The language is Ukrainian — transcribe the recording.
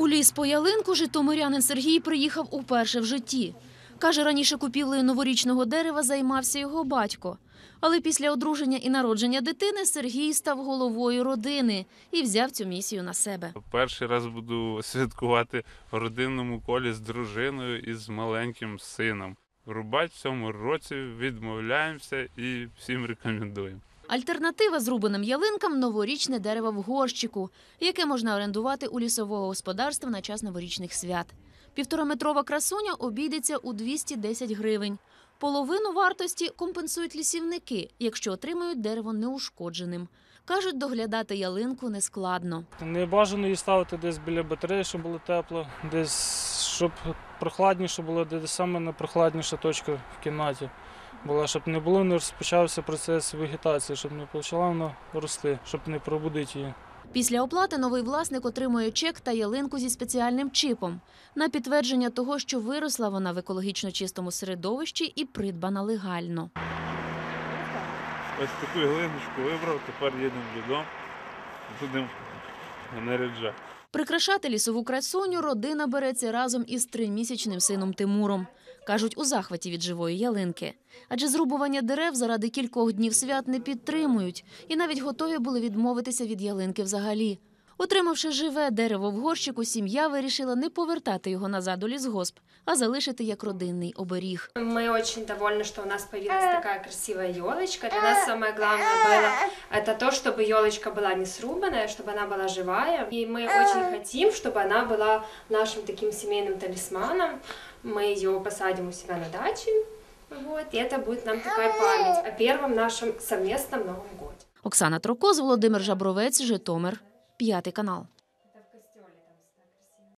У ліс по ялинку житомирянин Сергій приїхав уперше в житті. Каже, раніше купівлею новорічного дерева займався його батько. Але після одруження і народження дитини Сергій став головою родини і взяв цю місію на себе. Перший раз буду святкувати в родинному колі з дружиною і з маленьким сином. Рубать в цьому році відмовляємося і всім рекомендуємо. Альтернатива зрубаним ялинкам новорічне дерево в горщику, яке можна орендувати у лісового господарства на час новорічних свят. Півтораметрова красуня обійдеться у 210 гривень. Половину вартості компенсують лісівники, якщо отримають дерево неушкодженим. Кажуть, доглядати ялинку нескладно. Не бажано її ставити десь біля батареї, щоб було тепло, десь щоб прохладніше було, де саме найпрохладніша точка в кімнаті була, щоб не було, не розпочався процес вегетації, щоб не почала вона рости, щоб не пробудити її. Після оплати новий власник отримує чек та ялинку зі спеціальним чипом на підтвердження того, що виросла вона в екологічно чистому середовищі і придбана легально. Ось таку ялиночку вибрав, тепер їдемо додому, будемо наряджати. Прикрашати лісову красуню родина береться разом із тримісячним сином Тимуром. Кажуть, у захваті від живої ялинки. Адже зрубування дерев заради кількох днів свят не підтримують і навіть готові були відмовитися від ялинки взагалі. Отримавши живе дерево в горщику, сім'я вирішила не повертати його назад у лісгосп, а залишити як родинний оберіг. Мы очень довольны, что у нас появилась такая красивая елочка. Для нас самое главное было это то, чтобы елочка была не срубанная, чтобы она была живая. И мы очень хотим, чтобы она была нашим таким семейным талисманом. Мы ее посадим у себя на даче. Вот, и это будет нам такая память о первом нашем совместном Новом годе. Оксана Трокоз, Володимир Жабровець, Житомир, п'ятий канал.